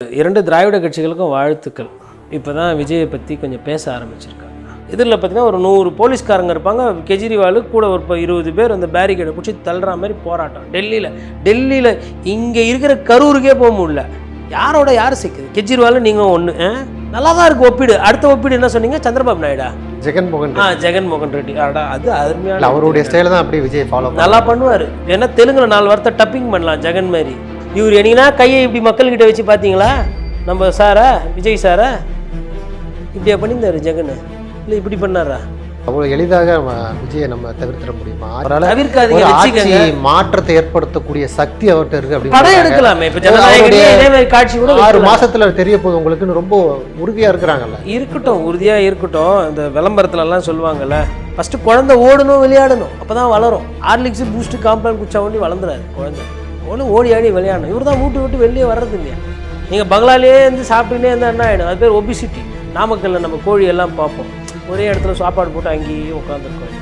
இரண்டு திராவிட கட்சிகளுக்கும் வாழ்த்துக்கள். இப்போ தான் விஜயை பற்றி கொஞ்சம் பேச ஆரம்பிச்சிருக்காங்க. இதில் பார்த்தீங்கன்னா ஒரு நூறு போலீஸ்காரங்க இருப்பாங்க. கெஜ்ரிவால் கூட ஒரு இப்போ இருபது பேர் அந்த பேரிகேடை பிடிச்சி தள்ளுற மாதிரி போராட்டம். டெல்லியில் டெல்லியில் இங்கே இருக்கிற கரூருக்கே போக முடியல. யாரோட யார் சிக்குது? கெஜ்ரிவால் நீங்கள் ஒன்று நல்லா தான் இருக்குது ஒப்பீடு. அடுத்த ஒப்பீடு என்ன சொன்னீங்க? சந்திரபாபு நாயுடா? ஜெகன் மோகன் ஆ ஜெகன்மோகன் ரெட்டி. அடா அது அருமையான அவருடைய ஸ்டைல தான் அப்படியே விஜய் ஃபாலோ நல்லா பண்ணுவார். ஏன்னா தெலுங்குல நாலு வார்த்தை டப்பிங் பண்ணலாம் ஜெகன் மாதிரி இவர் என்னங்கன்னா கையை இப்படி மக்கள்கிட்ட வச்சு பார்த்தீங்களா? நம்ம சாரா விஜய் சாரா? இப்படியா பண்ணியிருந்தாரு ஜெகன்? இல்லை இப்படி பண்ணாரா? அவ்வளவு எளிதாக விஜயை நம்ம தவிர்த்திட முடியுமா? ஆட்சி மாற்றத்தை ஏற்படுத்தக்கூடிய சக்தி அவர்கிட்ட இருக்கு அப்படின்னு படம் சொல்றாங்க. எடுக்கலாமே. இப்போ ஜனநாயகனே இதே மாதிரி காட்சி கூட ஆறு. மாசத்துல தெரிய போகுது. உங்களுக்குன்னு ரொம்ப உறுதியா இருக்கிறாங்கல்ல. இருக்கட்டும் உறுதியாக இருக்கட்டும். இந்த விளம்பரத்துலலாம் சொல்லுவாங்கல்ல ஃபஸ்ட்டு குழந்தை ஓடணும் விளையாடணும். அப்போ தான் வளரும். ஹார்லிக்ஸு பூஸ்ட்டு காம்ப்ளான் குச்சா ஒண்டி வளர்ந்துறாரு குழந்தை. ஒன்று ஓடி ஆடி விளையாடணும். இவர் தான் வீட்டு விட்டு வெளியே வர்றது இல்லையா நீங்கள் பங்களாலே இருந்து சாப்பிட்டுனே இருந்தால் என்ன ஆகிடும் அது பேர் ஒபிசிட்டி நாமக்கல்ல நம்ம கோழி எல்லாம் பார்ப்போம். ஒரே இடத்துல சாப்பாடு போட்டு அங்கேயே உட்காந்துருக்கோம்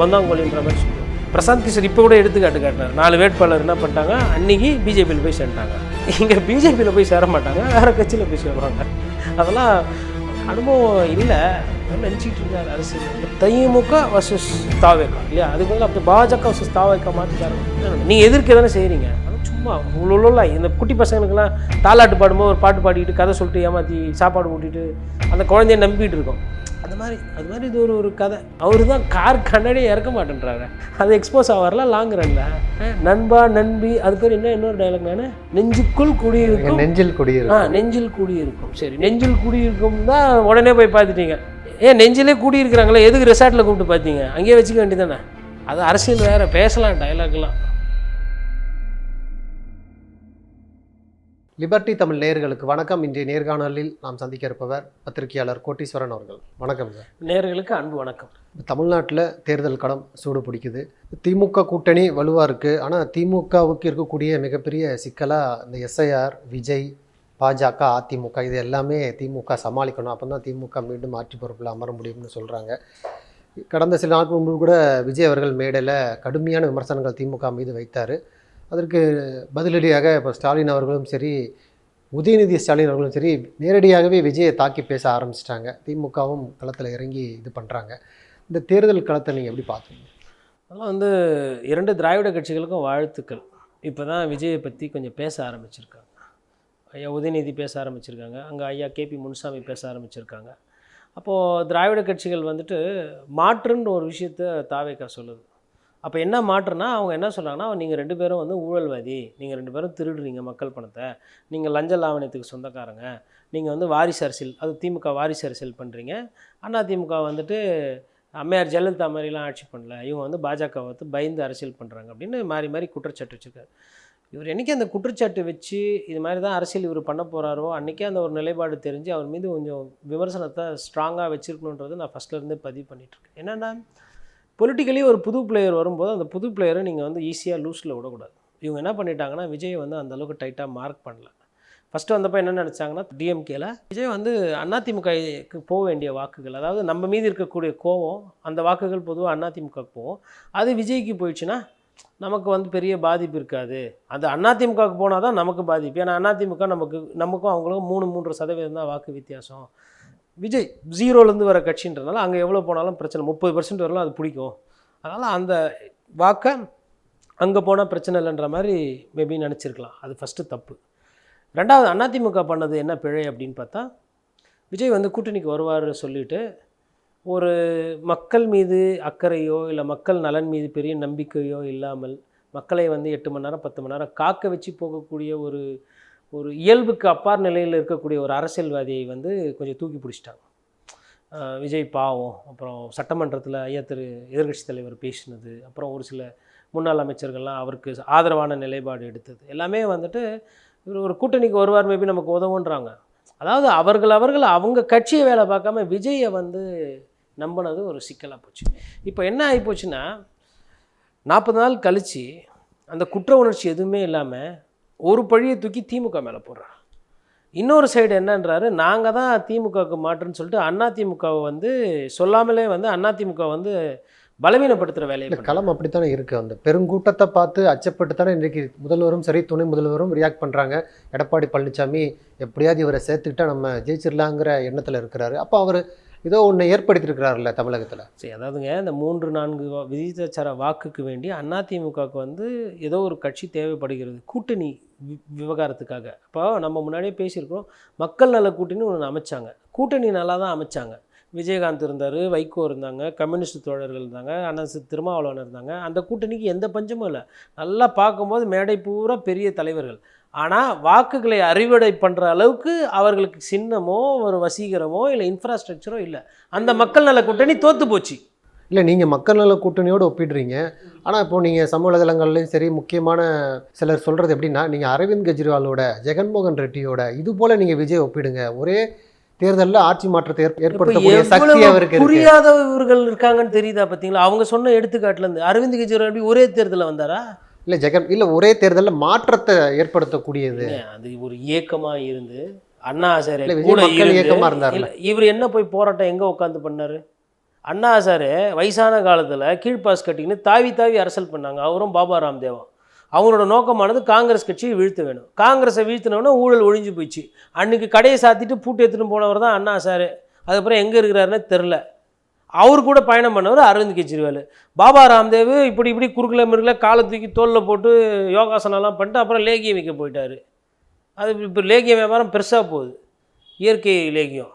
பந்தாங்கோழின்ற மாதிரி சொல்லுவோம். பிரசாந்த் கிஷோர் இப்போ கூட எடுத்துக்காட்டு காட்டினார் நாலு வேட்பாளர் என்ன பண்ணிட்டாங்க? அன்னைக்கு பிஜேபியில் போய் சேர்ந்துட்டாங்க. இங்கே பிஜேபியில் போய் சேர மாட்டாங்க. வேறு கட்சியில் போய் சேருவாங்க. அதெல்லாம் அனுபவம் இல்லை நினச்சிட்டு இருக்காரு அரசு. திமுக வர்சஸ் தாவேக்கா இல்லையா? அதுக்கு வந்து அப்படி பாஜக வர்சஸ் தாவேக்கா மாற்றிட்டாரு நீங்கள் எதிர்க்க தானே செய்கிறீங்க ஆனால் சும்மா உள்ள இந்த குட்டி பசங்களுக்கெல்லாம் தாலாட்டு பாடும்போது ஒரு பாட்டு பாடிக்கிட்டு கதை சொல்லிட்டு ஏமாற்றி சாப்பாடு ஊட்டிட்டு அந்த குழந்தைய நம்பிட்டு இருக்கோம். மாதிரி அது மாதிரி இது ஒரு ஒரு கதை. அவர் தான் கார் கண்ணாடியே இறக்க மாட்டேன்றாரு. அது எக்ஸ்போஸ் ஆவார்ல லாங் ரன்ல நண்பா நண்பி அது பேர் என்ன இன்னொரு டைலாக் நான்? நெஞ்சுக்குள் குடியிருக்கும். நெஞ்சில் ஆ குடியிருக்கு நெஞ்சில் குடியிருக்கும். சரி நெஞ்சில் குடியிருக்கும் தான் உடனே போய் பார்த்துட்டீங்க. ஏன் நெஞ்சிலே குடியிருக்கிறாங்களே எதுக்கு ரெசார்ட்டில் கூப்பிட்டு பார்த்தீங்க? அங்கேயே வச்சுக்க வேண்டியதானே அது அரசியல் வேற பேசலாம் டைலாக்லாம் லிபர்டி தமிழ் நேயர்களுக்கு வணக்கம். இன்றைய நேர்காணலில் நாம் சந்திக்க இருப்பவர் பத்திரிகையாளர் கோட்டீஸ்வரன் அவர்கள். வணக்கம் சார். நேர்களுக்கு அன்பு வணக்கம். தமிழ்நாட்டில் தேர்தல் களம் சூடு பிடிக்குது. திமுக கூட்டணி வலுவாக இருக்குது ஆனால் திமுகவுக்கு இருக்கக்கூடிய மிகப்பெரிய சிக்கலாக இந்த எஸ்ஐஆர் விஜய் பாஜக அதிமுக இது எல்லாமே திமுக சமாளிக்கணும். அப்போ தான் திமுக மீண்டும் ஆட்சி பொறுப்பில் அமர முடியும்னு சொல்கிறாங்க கடந்த சில நாட்கள் முன்பு கூட விஜய் அவர்கள் மேடையில் கடுமையான விமர்சனங்கள் திமுக மீது வைத்தார். அதற்கு பதிலடியாக இப்போ ஸ்டாலின் அவர்களும் சரி உதயநிதி ஸ்டாலின் அவர்களும் சரி நேரடியாகவே விஜயை தாக்கி பேச ஆரம்பிச்சிட்டாங்க. திமுகவும் களத்தில் இறங்கி இது பண்ணுறாங்க இந்த தேர்தல் களத்தை நீங்கள் எப்படி பார்க்குறீங்க? அதெல்லாம் வந்து இரண்டு திராவிட கட்சிகளுக்கும் வாழ்த்துக்கள். இப்போ தான் விஜயை பற்றி கொஞ்சம் பேச ஆரம்பிச்சிருக்காங்க. ஐயா உதயநிதி பேச ஆரம்பிச்சிருக்காங்க. அங்கே ஐயா கேபி முனுசாமி பேச ஆரம்பிச்சிருக்காங்க. அப்போது திராவிட கட்சிகள் வந்துட்டு மாற்றுன்ற ஒரு விஷயத்த தாவேக்கா சொல்லுது. அப்போ என்ன மாற்றுனா அவங்க என்ன சொல்கிறாங்கன்னா நீங்கள் ரெண்டு பேரும் வந்து ஊழல்வாதி. நீங்கள் ரெண்டு பேரும் திருடுறீங்க மக்கள் பணத்தை. நீங்கள் லஞ்ச லாவணியத்துக்கு சொந்தக்காரங்க. நீங்கள் வந்து வாரிசு அரசியல் அது திமுக வாரிசு அரசியல் பண்ணுறீங்க அண்ணா திமுக வந்துட்டு அம்மையார் ஜெயலலிதா மாதிரிலாம் ஆட்சி பண்ணல. இவங்க வந்து பாஜக வந்து பயந்து அரசியல் பண்ணுறாங்க அப்படின்னு மாறி மாறி குற்றச்சாட்டு வச்சுருக்காரு. இவர் என்றைக்கி அந்த குற்றச்சாட்டு வச்சு இது மாதிரி தான் அரசியல் இவர் பண்ண போகிறாரோ அன்றைக்கே அந்த ஒரு நிலைப்பாடு தெரிஞ்சு அவர் மீது கொஞ்சம் விமர்சனத்தை ஸ்ட்ராங்காக வச்சுருக்கணுன்றது நான் ஃபஸ்ட்லேருந்தே பதிவு பண்ணிகிட்ருக்கேன் என்னென்னா பொலிட்டிக்கலி ஒரு புது பிளேயர் வரும்போது அந்த புது பிளேயரை நீங்கள் வந்து ஈஸியாக லூஸில் விடக்கூடாது. இவங்க என்ன பண்ணிட்டாங்கன்னா விஜய் வந்து அந்த அளவுக்கு டைட்டாக மார்க் பண்ணல. ஃபஸ்ட்டு வந்தப்போ என்ன நினச்சாங்கன்னா டிஎம்கேல விஜய் வந்து அதிமுகக்கு போக வேண்டிய வாக்குகள் அதாவது நம்ம மீது இருக்கக்கூடிய கோவம் அந்த வாக்குகள் பொதுவாக அதிமுகவுக்கு போவோம் அது விஜய்க்கு போயிடுச்சுன்னா நமக்கு வந்து பெரிய பாதிப்பு இருக்காது. அது அதிமுகவுக்கு போனால் தான் நமக்கு பாதிப்பு. ஏன்னா அதிமுக நமக்கு நமக்கும் அவங்களுக்கும் மூணு மூன்று சதவீதம் தான் வாக்கு வித்தியாசம். விஜய் ஜீரோலேருந்து வர கட்சின்றனால அங்கே எவ்வளோ போனாலும் பிரச்சனை முப்பது பர்சன்ட் வரலாம் அது பிடிக்கும். அதனால் அந்த வாக்கை அங்கே போனால் பிரச்சனை இல்லைன்ற மாதிரி மேபி நினச்சிருக்கலாம். அது ஃபஸ்ட்டு தப்பு. ரெண்டாவது அதிமுக பண்ணது என்ன பிழை அப்படின்னு பார்த்தா விஜய் வந்து கூட்டணிக்கு வருவார் சொல்லிட்டு ஒரு மக்கள் மீது அக்கறையோ இல்லை மக்கள் நலன் மீது பெரிய நம்பிக்கையோ இல்லாமல் மக்களை வந்து எட்டு மணி நேரம் பத்து மணி நேரம் காக்க வச்சு போகக்கூடிய ஒரு ஒரு இயல்புக்கு அப்பார் நிலையில் இருக்கக்கூடிய ஒரு அரசியல்வாதியை வந்து கொஞ்சம் தூக்கி பிடிச்சிட்டாங்க. விஜய் பாவம் அப்புறம் சட்டமன்றத்தில் ஐயா திரு எதிர்க்கட்சி தலைவர் பேசினது அப்புறம் ஒரு சில முன்னாள் அமைச்சர்கள்லாம் அவருக்கு ஆதரவான நிலைப்பாடு எடுத்தது. எல்லாமே வந்துட்டு இவர் ஒரு கூட்டணிக்கு வருவார் மேபி நமக்கு உதவுன்றாங்க. அதாவது அவர்கள் அவர்கள் அவங்க கட்சியை வேலை பார்க்காம விஜயை வந்து நம்பினது ஒரு சிக்கலாக போச்சு. இப்போ என்ன ஆகி போச்சுன்னா நாற்பது நாள் கழித்து அந்த குற்ற உணர்ச்சி எதுவுமே இல்லாமல் ஒரு பழியை தூக்கி திமுக மேலே போடுறார் இன்னொரு சைடு என்னன்றாரு நாங்கள் தான் திமுகவுக்கு மாற்றுன்னு சொல்லிட்டு அண்ணா திமுகவை வந்து சொல்லாமலே வந்து அண்ணா திமுக வந்து பலவீனப்படுத்துகிற வேலையை. களம் அப்படித்தானே இருக்கு? அந்த பெருங்கூட்டத்தை பார்த்து அச்சப்பட்டு தானே இன்றைக்கு முதல்வரும் சரி துணை முதல்வரும் ரியாக்ட் பண்றாங்க. எடப்பாடி பழனிசாமி எப்படியாவது இவரை சேர்த்துக்கிட்டா நம்ம ஜெயிச்சிடலாங்கிற எண்ணத்துல இருக்கிறாரு. அப்போ அவர் ஏதோ ஒன்று ஏற்படுத்தியிருக்கிறார்ல தமிழகத்தில். சரி அதாவதுங்க இந்த மூன்று நான்கு வா- விகிதாச்சார வாக்குக்கு வேண்டி அதிமுகவுக்கு வந்து ஏதோ ஒரு கட்சி தேவைப்படுகிறது கூட்டணி வி- விவகாரத்துக்காக. இப்போ நம்ம முன்னாடியே பேசியிருக்கிறோம் மக்கள் நல கூட்டணி ஒன்று அமைச்சாங்க. கூட்டணி நல்லா தான் அமைச்சாங்க. விஜயகாந்த் இருந்தார் வைகோ இருந்தாங்க கம்யூனிஸ்ட் தோழர்கள் இருந்தாங்க அண்ணன் திருமாவளவன் இருந்தாங்க. அந்த கூட்டணிக்கு எந்த பஞ்சமும் இல்லை. நல்லா பார்க்கும்போது மேடை பூரா பெரிய தலைவர்கள். ஆனால் வாக்குகளை அறுவடை பண்ணுற அளவுக்கு அவர்களுக்கு சின்னமோ ஒரு வசீகரமோ இல்லை இன்ஃப்ராஸ்ட்ரக்சரோ இல்லை. அந்த மக்கள் நல கூட்டணி தோத்து போச்சு. இல்லை நீங்கள் மக்கள் நல கூட்டணியோடு ஒப்பிடுறீங்க. ஆனால் இப்போ நீங்கள் சமூக வலைதளங்கள்லையும் சரி முக்கியமான சிலர் சொல்கிறது எப்படின்னா நீங்கள் அரவிந்த் கெஜ்ரிவாலோட ஜெகன்மோகன் ரெட்டியோட இது போல் நீங்கள் விஜய் ஒப்பிடுங்க. ஒரே தேர்தலில் ஆட்சி மாற்றத்தை ஏற்படுத்தக்கூடிய சக்தி அவருக்கு புரியாதவர்கள் இருக்காங்கன்னு தெரியுதா பார்த்தீங்களா அவங்க சொன்ன எடுத்துக்காட்டுல இருந்து அரவிந்த் கெஜ்ரிவால் எப்படி ஒரே தேர்தலில் வந்தாரா? இல்லை ஜெகன் இல்லை ஒரே தேர்தலில் மாற்றத்தை ஏற்படுத்தக்கூடியது. அது ஒரு இயக்கமா இருந்து அண்ணா விஜய் கூட மக்கள் இருந்து- இயக்கமா இருந்தாருல்ல. இல்ல, இவர் என்ன போய் போராட்டம் எங்க உட்காந்து பண்ணாரு? அண்ணா ஹசாரே வயசான காலத்துல கீழ்பாஸ் கட்டின்னு தாவி தாவி அரசியல் பண்ணாங்க. அவரும் பாபா ராம்தேவும் அவங்களோட நோக்கமானது காங்கிரஸ் கட்சியை வீழ்த்த வேணும். காங்கிரஸை வீழ்த்தினோன்னா ஊழல் ஒழிஞ்சு போயிடுச்சு. அன்னைக்கு கடையை சாத்திட்டு பூட்டு எடுத்துட்டு போனவர் தான் அண்ணா ஹசாரே அதுக்கப்புறம் எங்க இருக்கிறாருன்னு தெரில அவர் கூட பயணம் பண்ணவர் அரவிந்த் கெஜ்ரிவால். பாபா ராம்தேவ் இப்படி இப்படி குறுக்கில் மிருகல காலை தூக்கி தோலில் போட்டு யோகாசனம்லாம் பண்ணிட்டு அப்புறம் லேகியம் வைக்க போயிட்டார். அது இப்போ லேகியம் வியாபாரம் பெருசாக போகுது. இயற்கை லேகியம்.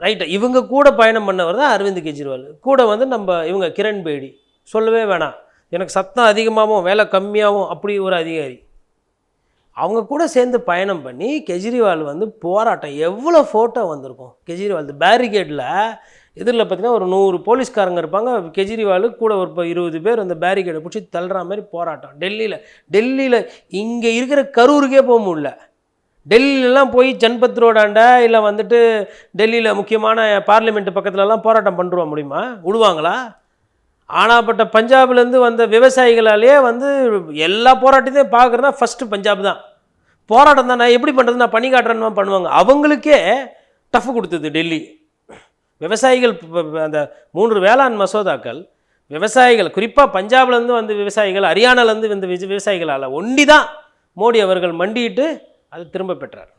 ரைட்டா இவங்க கூட பயணம் பண்ணவர் தான் அரவிந்த் கெஜ்ரிவால். கூட வந்து நம்ம இவங்க கிரண் பேடி. சொல்லவே வேணாம். எனக்கு சத்தம் அதிகமாகவும் வேலை கம்மியாகவும் அப்படி ஒரு அதிகாரி. அவங்க கூட சேர்ந்து பயணம் பண்ணி கெஜ்ரிவால் வந்து போராட்டம். எவ்வளோ ஃபோட்டோ வந்திருக்கும்? கெஜ்ரிவால் பேரிகேடில் எதிரில் பார்த்தீங்கன்னா ஒரு நூறு போலீஸ்காரங்க இருப்பாங்க. கெஜ்ரிவால் கூட ஒரு இப்போ இருபது பேர் அந்த பேரிகேடை பிடிச்சி தள்ளுற மாதிரி போராட்டம். டெல்லியில் டெல்லியில் இங்கே இருக்கிற கரூருக்கே போக முடியல. டெல்லியிலலாம் போய் ஜன்பத் ரோடாண்ட இல்லை வந்துட்டு டெல்லியில் முக்கியமான பார்லிமெண்ட் பக்கத்துலலாம் போராட்டம் பண்ணுருவா முடியுமா? விடுவாங்களா ஆனாப்பட்ட பஞ்சாப்லேருந்து வந்த விவசாயிகளாலே வந்து எல்லா போராட்டத்தையும் பார்க்குறதா ஃபஸ்ட்டு பஞ்சாப் தான். போராட்டம் தான் நான் எப்படி பண்ணுறது நான் பண்ணி காட்டுறேன்னு பண்ணுவாங்க. அவங்களுக்கே டஃப் கொடுத்தது டெல்லி. விவசாயிகள் அந்த மூன்று வேளாண் மசோதாக்கள் விவசாயிகள் குறிப்பாக பஞ்சாப்லேருந்து வந்த விவசாயிகள் ஹரியானாலேருந்து வந்த விஜ- விவசாயிகளால் ஒண்டி தான் மோடி அவர்கள் மண்டியிட்டு அதை திரும்ப பெற்றார்.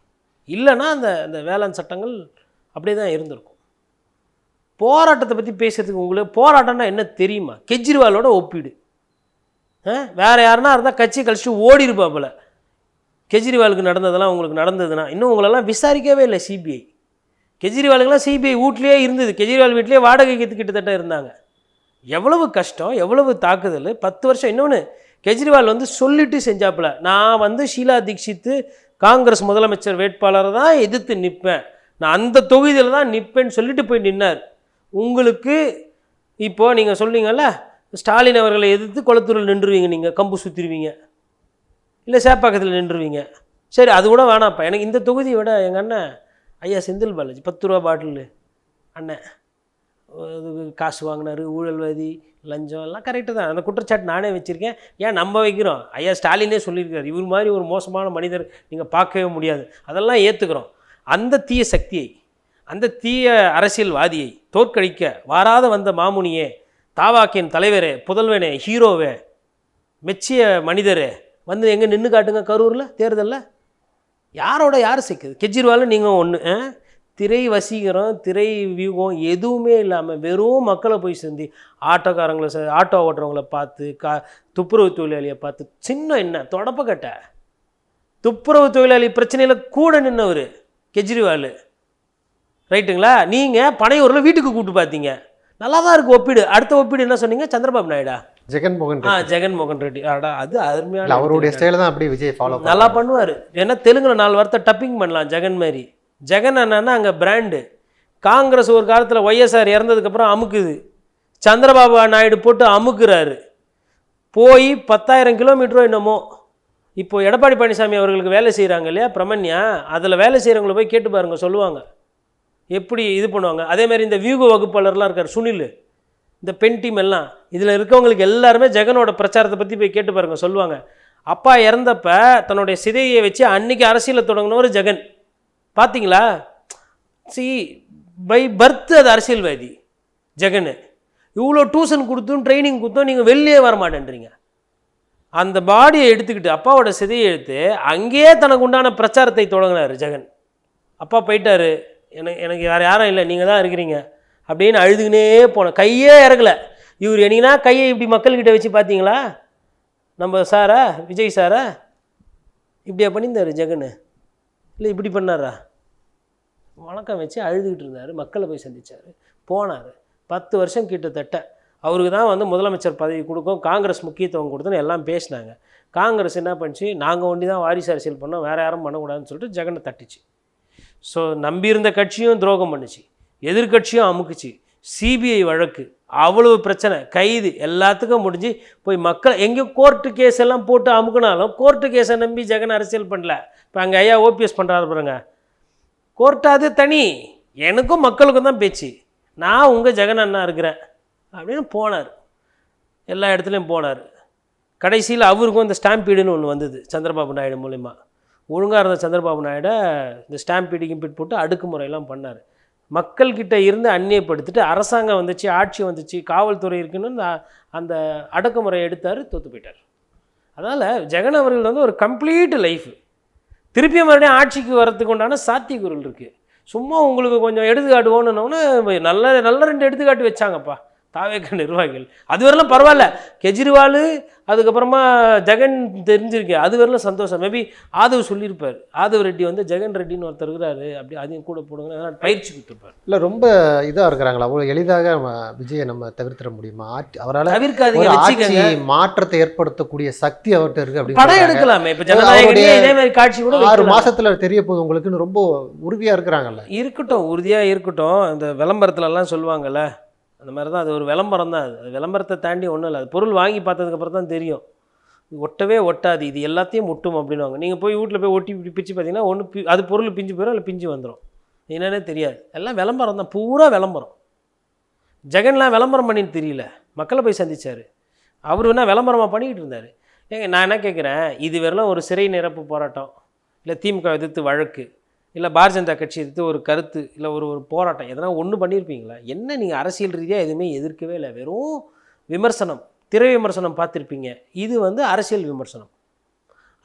இல்லைன்னா அந்த அந்த வேளாண் சட்டங்கள் அப்படியே தான் இருந்திருக்கும். போராட்டத்தை பற்றி பேசுகிறதுக்கு உங்களுக்கு போராட்டம்னா என்ன தெரியுமா? கெஜ்ரிவாலோட ஒப்பீடு. வேறு யாருனா யாருன்னா இருந்தால் கட்சி கழிச்சு ஓடி இருப்பாப்புல கெஜ்ரிவாலுக்கு நடந்ததெல்லாம் உங்களுக்கு நடந்ததுன்னா இன்னும் உங்களெல்லாம் விசாரிக்கவே இல்லை சிபிஐ கெஜ்ரிவாலுக்கெல்லாம் சிபிஐ வீட்லேயே இருந்தது. கெஜ்ரிவால் வீட்லேயே வாடகைக்கு கிட்டத்தட்ட இருந்தாங்க. எவ்வளவு கஷ்டம் எவ்வளவு தாக்குதல் பத்து வருஷம். இன்னொன்று கெஜ்ரிவால் வந்து சொல்லிட்டு செஞ்சாப்புல நான் வந்து ஷீலா தீக்ஷித்து காங்கிரஸ் முதலமைச்சர் வேட்பாளரை தான் எதிர்த்து நிற்பேன். நான் அந்த தொகுதியில் தான் நிற்பேன்னு சொல்லிட்டு போய் நின்னார். உங்களுக்கு இப்போது நீங்கள் சொன்னீங்கல்ல ஸ்டாலின் அவர்களை எதிர்த்து குளத்தூரில் நின்றுவீங்க நீங்கள் கம்பு சுற்றிடுவீங்க இல்லை சேப்பாக்கத்தில் நின்றுவீங்க. சரி அது கூட வேணாம்ப்பா. எனக்கு இந்த தொகுதியை விட எங்கள் அண்ணன் ஐயா செந்தில் பாலாஜி பத்து ரூபா பாட்டிலு அண்ணன் காசு வாங்கினாரு ஊழல்வாதி லஞ்சம் எல்லாம் கரெக்டு தான். அந்த குற்றச்சாட்டு நானே வச்சுருக்கேன். ஏன் நம்ம வைக்கிறோம்? ஐயா ஸ்டாலினே சொல்லியிருக்காரு. இவர் மாதிரி ஒரு மோசமான மனிதர் நீங்கள் பார்க்கவே முடியாது. அதெல்லாம் ஏற்றுக்கிறோம் அந்த தீய சக்தியை அந்த தீய அரசியல்வாதியை தோற்கடிக்க வாராத வந்த மாமுனியே தாவாக்கின் தலைவரே புதல்வனே ஹீரோவே மெச்சிய மனிதரே வந்து எங்கே நின்று காட்டுங்க கரூரில் தேர்தலில்? யாரோட யார் சிக்குது? கெஜ்ரிவாலும் நீங்கள் ஒன்று திரை வசீகரம் திரை வியூகம் எதுவுமே இல்லாமல் வெறும் மக்களை போய் சேர்ந்து ஆட்டோக்காரங்களை ச- ஆட்டோ ஓட்டுறவங்கள பார்த்து கா துப்புரவு தொழிலாளியை பார்த்து சின்ன என்ன தொடப்பக்கட்டை துப்புரவு தொழிலாளி பிரச்சனையில் கூட நின்னவர் கெஜ்ரிவால். ரைட்டுங்களா? நீங்கள் பனையூரில் வீட்டுக்கு கூப்பிட்டு பார்த்தீங்க. நல்லா தான் இருக்குது ஒப்பீடு. அடுத்த ஒப்பீடு என்ன சொன்னீங்க? சந்திரபாபு நாயுடா? ஜெகன்மோகன். ஜெகன்மோகன் ரெட்டி. அடா அது அருமையான அவருடைய ஸ்டைல தான் அப்படியே விஜய் ஃபாலோ நல்லா பண்ணுவார். ஏன்னா தெலுங்குல நாலு வார்த்தை டப்பிங் பண்ணலாம் ஜெகன் மாதிரி. ஜெகன் அண்ணன்னா அங்கே பிராண்டு காங்கிரஸ் ஒரு காலத்தில் ஒய்எஸ்ஆர் இறந்ததுக்கப்புறம் அமுக்குது. சந்திரபாபு நாயுடு போட்டு அமுக்குறாரு. போய் பத்தாயிரம் கிலோமீட்டரோ என்னமோ இப்போ எடப்பாடி பழனிசாமி அவர்களுக்கு வேலை செய்கிறாங்க இல்லையா பிரமன்யா அதில் வேலை செய்கிறவங்கள போய் கேட்டு பாருங்க சொல்லுவாங்க. எப்படி இது பண்ணுவாங்க? அதே மாதிரி இந்த வியூக வகுப்பாளர்லாம் இருக்கார் சுனில். இந்த பெண் டீம் எல்லாம் இதில் இருக்கவங்களுக்கு எல்லாருமே ஜெகனோட பிரச்சாரத்தை பற்றி போய் கேட்டு பாருங்க சொல்லுவாங்க. அப்பா இறந்தப்ப தன்னுடைய சிதையை வச்சு அன்னைக்கு அரசியலை தொடங்கினவர் ஜெகன். பார்த்தீங்களா சி பை பர்த் அது அரசியல்வாதி ஜெகனு. இவ்வளோ டியூஷன் கொடுத்தும் ட்ரைனிங் கொடுத்தும் நீங்கள் வெளியே வர மாட்டேன்றீங்க. அந்த பாடியை எடுத்துக்கிட்டு அப்பாவோட சிதையை எடுத்து அங்கேயே தனக்கு உண்டான பிரச்சாரத்தை தொடங்கினார் ஜெகன். அப்பா போயிட்டாரு. எனக்கு எனக்கு வேறு யாரும் இல்லை நீங்கள் தான் இருக்கிறீங்க. அப்படின்னு அழுதுகினே போனேன் கையே இறக்கல இவர் என்னைக்குனா கையை இப்படி மக்கள்கிட்ட வச்சு பார்த்தீங்களா? நம்ம சாரா விஜய் சாரா இப்படியா பண்ணியிருந்தார் ஜெகன் இல்லை இப்படி பண்ணாரா? வணக்கம் வச்சு அழுதுகிட்டு இருந்தார் மக்களை போய் சந்திச்சார் போனார். பத்து வருஷம் கிட்டத்தட்ட அவருக்கு தான் வந்து முதலமைச்சர் பதவி கொடுக்கும் காங்கிரஸ் முக்கியத்துவம் கொடுத்துன்னு எல்லாம் பேசினாங்க. காங்கிரஸ் என்ன பண்ணுச்சு? நாங்கள் ஒண்டி தான் வாரிசு அரசியல் பண்ணோம் வேறு யாரும் பண்ணக்கூடாதுன்னு சொல்லிட்டு ஜெகனை தட்டிச்சு. ஸோ நம்பியிருந்த கட்சியும் துரோகம் பண்ணுச்சு. எதிர்க்கட்சியும் அமுக்குச்சு. சிபிஐ வழக்கு அவ்வளவு பிரச்சனை கைது எல்லாத்துக்கும் முடிஞ்சு போய் மக்கள் எங்கேயோ கோர்ட்டு கேஸ் எல்லாம் போட்டு அமுக்குனாலும் கோர்ட்டு கேஸை நம்பி ஜெகன் அரசியல் பண்ணல. இப்போ அங்கே ஐயா ஓபிஎஸ் பண்ணுறாரு பாருங்க. கோர்ட்டு அது தனி. எனக்கும் மக்களுக்கும் தான் பேச்சு. நான் உங்கள் ஜெகன் அண்ணா இருக்கிறேன். அப்படின்னு போனார். எல்லா இடத்துலையும் போனார். கடைசியில் அவருக்கும் இந்த ஸ்டாம்பீடுன்னு ஒன்று வந்தது சந்திரபாபு நாயுடு மூலிமா ஒழுங்காக இருந்த சந்திரபாபு நாயுடை இந்த ஸ்டாம்பீடு கிம்பீட் போட்டு அடுக்குமுறையெல்லாம் பண்ணார். மக்கள்கிட்ட இருந்து அந்நியப்படுத்திட்டு அரசாங்கம் வந்துச்சு ஆட்சி வந்துச்சு காவல்துறை இருக்குன்னு அந்த அடக்குமுறை எடுத்தார் தோத்து போயிட்டார். அதனால் ஜெகன் அவர்கள் வந்து ஒரு கம்ப்ளீட் லைஃப் திருப்பி மறுபடியும் ஆட்சிக்கு வரத்துக்கு உண்டான சாத்தியக்கூறல் இருக்குது சும்மா உங்களுக்கு கொஞ்சம் எடுத்துக்காட்டுவோன்னு நல்ல நல்ல ரெண்டு எடுத்துக்காட்டு வச்சாங்கப்பா. தாவேக்க நிர்வாகிகள். அது வரலாம் பரவாயில்ல. கெஜ்ரிவால் அதுக்கப்புறமா ஜெகன் தெரிஞ்சிருக்கு அது வரலாம் சந்தோஷம். மேபி ஆதவ் சொல்லியிருப்பார். ஆதவ் ரெட்டி வந்து ஜெகன் ரெட்டின்னு ஒருத்தர் இருக்கிறாரு. அப்படி அதையும் கூட போடுங்க. அதனால பயிற்சி கொடுத்துருப்பார். இல்லை ரொம்ப இதாக இருக்கிறாங்களா? அவ்வளோ எளிதாக நம்ம விஜயை நம்ம தவிர்த்திட முடியுமா? அவரால் தவிர்க்காதீங்க ஆட்சி மாற்றத்தை ஏற்படுத்தக்கூடிய சக்தி அவர்கிட்ட இருக்கு படம் அப்படின்னு எடுக்கலாமே. இப்ப ஜனநாயகனே இதே மாதிரி காட்சி கூட ஆறு. மாசத்துல தெரிய போகுது உங்களுக்குன்னு ரொம்ப உறுதியா இருக்கிறாங்கல்ல. இருக்கட்டும் உறுதியாக இருக்கட்டும். இந்த விளம்பரத்துலலாம் சொல்லுவாங்கல்ல அந்த மாதிரி தான் அது ஒரு விளம்பரம் தான் அது. அது விளம்பரத்தை தாண்டி ஒன்றும் இல்லை. அது பொருள் வாங்கி பார்த்ததுக்கப்புறம் தான் தெரியும். ஒட்டவே ஒட்டாது. இது எல்லாத்தையும் ஒட்டும் அப்படின்னுவாங்க. நீங்கள் போய் வீட்டில் போய் ஒட்டி இப்படி பிச்சு பார்த்தீங்கன்னா ஒன்று அது பொருள் பிஞ்சு போயிடும் இல்லை பிஞ்சு வந்துடும் என்னன்னே தெரியாது. எல்லாம் விளம்பரம் தான். பூரா விளம்பரம். ஜெகன்லாம் விளம்பரம் பண்ணின்னு தெரியல. மக்களை போய் சந்திச்சார். அவர் என்ன விளம்பரமாக பண்ணிக்கிட்டு இருந்தார்? ஏங்க நான் என்ன கேட்குறேன் இது வரலாம் ஒரு சிறை நிரப்பு போராட்டம். இல்லை திமுக எதிர்த்து வழக்கு. இல்லை பாரதிய ஜனதா கட்சி எடுத்து ஒரு கருத்து இல்லை ஒரு ஒரு போராட்டம் எதனா ஒன்று பண்ணியிருப்பீங்களா? என்ன நீங்கள் அரசியல் ரீதியாக எதுவுமே எதிர்க்கவே இல்லை. வெறும் விமர்சனம் திரை விமர்சனம் பார்த்துருப்பீங்க. இது வந்து அரசியல் விமர்சனம்.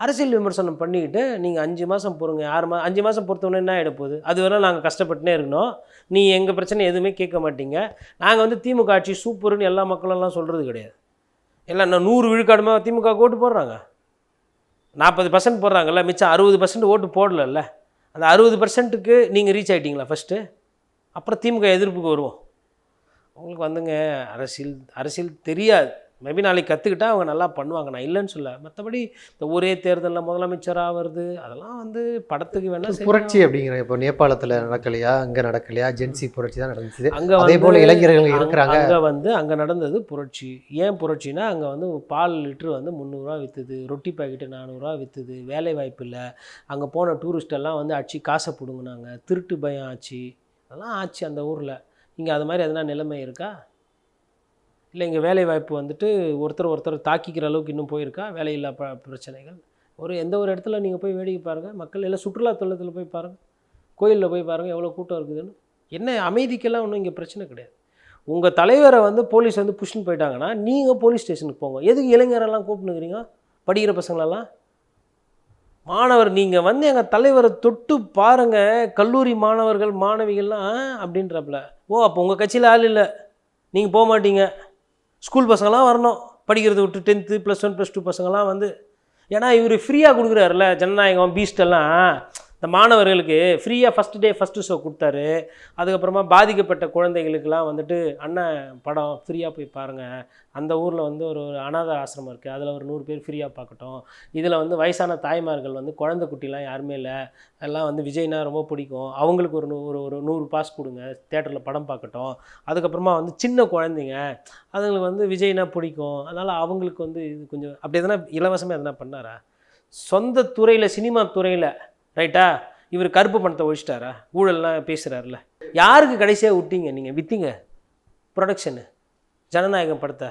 அரசியல் விமர்சனம் பண்ணிக்கிட்டு நீங்கள் அஞ்சு மாதம் பொறுங்க ஆறு மா அஞ்சு மாதம் பொறுத்தவொடனே என்ன ஆகிட போகுது? அது வரை நாங்கள் கஷ்டப்பட்டுனே இருக்கணும். நீ எங்கள் பிரச்சனை எதுவுமே கேட்க மாட்டீங்க. நாங்கள் வந்து திமுக ஆட்சி சூப்பர்னு எல்லா மக்களெல்லாம் சொல்கிறது கிடையாது. எல்லாம் நான் நூறு விழுக்காடுமா திமுக ஓட்டு போடுறாங்க? நாற்பது பர்சன்ட் போடுறாங்கல்ல மிச்சம் அறுபது பர்சன்ட் ஓட்டு போடலல்ல? அந்த அறுபது பர்சன்ட்டுக்கு நீங்கள் ரீச் ஆகிட்டீங்களா ஃபஸ்ட்டு அப்புறம் திமுக எதிர்ப்புக்கு வருவோம். உங்களுக்கு வந்துங்க அரசியல் அரசியல் தெரியாது. மேபி நாளைக்கு கற்றுக்கிட்டா அவங்க நல்லா பண்ணுவாங்க. நான் இல்லைன்னு சொல்ல மற்றபடி இந்த ஒரே தேர்தலில் முதலமைச்சராக வருது அதெல்லாம் வந்து படத்துக்கு வேணால் புரட்சி அப்படிங்கிற இப்போ நேபாளத்துல நடக்கலையா அங்க நடக்கலையா ஜென்சி புரட்சி தான் நடந்துச்சு அங்கே அதே போல இளைஞர்கள் இருக்கிறாங்க. அங்கே வந்து அங்கே நடந்தது புரட்சி. ஏன் புரட்சினா அங்கே வந்து பால் லிட்ரு வந்து முந்நூறுரூவா விற்றுது ரொட்டி பாக்கெட்டு நானூறுரூவா விற்றுது வேலை வாய்ப்பு இல்லை. அங்கே போன டூரிஸ்ட் எல்லாம் வந்து அடிச்சு காசை பிடுங்கினாங்க. திருட்டு பயம் ஆச்சு. அதெல்லாம் ஆச்சு அந்த ஊரில். இங்கே அது மாதிரி எதனா நிலைமை இருக்கா? இல்லை இங்கே வேலை வாய்ப்பு வந்துட்டு ஒருத்தர் ஒருத்தர் தாக்கிக்கிற அளவுக்கு இன்னும் போயிருக்கா? வேலையில்லா ப பிரச்சனைகள். ஒரு எந்த ஒரு இடத்துல நீங்கள் போய் வேடிக்கை பாருங்கள் மக்கள் எல்லாம் சுற்றுலாத்தலத்தில் போய் பாருங்கள் கோயிலில் போய் பாருங்கள் எவ்வளோ கூட்டம் இருக்குதுன்னு. என்ன அமைதிக்கெல்லாம் ஒன்றும் இங்கே பிரச்சனை கிடையாது. உங்கள் தலைவரை வந்து போலீஸ் வந்து புஷ்ன்னு போயிட்டாங்கன்னா நீங்கள் போலீஸ் ஸ்டேஷனுக்கு போங்க. எதுக்கு இளைஞரெல்லாம் கூப்பிட்டுக்கிறீங்க படிக்கிற பசங்களெல்லாம்? மாணவர் நீங்கள் வந்து எங்கள் தலைவரை தொட்டு பாருங்கள் கல்லூரி மாணவர்கள் மாணவிகள்லாம் அப்படின்றப்பல. ஓ அப்போ உங்கள் கட்சியில் ஆள் இல்லை. நீங்கள் போக மாட்டீங்க. ஸ்கூல் பசங்களாம் வரணும். படிக்கிறத விட்டு tenth plus one plus two பசங்களாம் வந்து ஏன்னா இவர் ஃப்ரீயாக கொடுக்குறாருல ஜனநாயகம் பீஸ்டெல்லாம் இந்த மாணவர்களுக்கு ஃப்ரீயாக ஃபஸ்ட் டே ஃபஸ்ட்டு ஷோ கொடுத்தாரு. அதுக்கப்புறமா பாதிக்கப்பட்ட குழந்தைகளுக்கெல்லாம் வந்துட்டு அண்ணன் படம் ஃப்ரீயாக போய் பாருங்கள் அந்த ஊரில் வந்து ஒரு ஒரு அனாத ஆசிரமம் இருக்குது அதில் ஒரு நூறு பேர் ஃப்ரீயாக பார்க்கட்டும். இதில் வந்து வயசான தாய்மார்கள் வந்து குழந்தை குட்டிலாம் யாருமே இல்லை. எல்லாம் வந்து விஜய்னா ரொம்ப பிடிக்கும். அவங்களுக்கு ஒரு ஒரு ஒரு நூறு பாஸ் கொடுங்க. தேட்டரில் படம் பார்க்கட்டும். அதுக்கப்புறமா வந்து சின்ன குழந்தைங்க அதுங்களுக்கு வந்து விஜய்னா பிடிக்கும். அதனால் அவங்களுக்கு வந்து இது கொஞ்சம் அப்படி எதனா இலவசமாக எதனா பண்ணாரா? சொந்த துறையில் சினிமா துறையில் ரைட்டா? இவர் கருப்பு பணத்தை ஒழிச்சிட்டாரா? ஊழல்லாம் பேசுகிறாருல யாருக்கு கடைசியாக விட்டீங்க நீங்கள் விற்றீங்க ப்ரொடக்ஷனு ஜனநாயகம் படத்தை.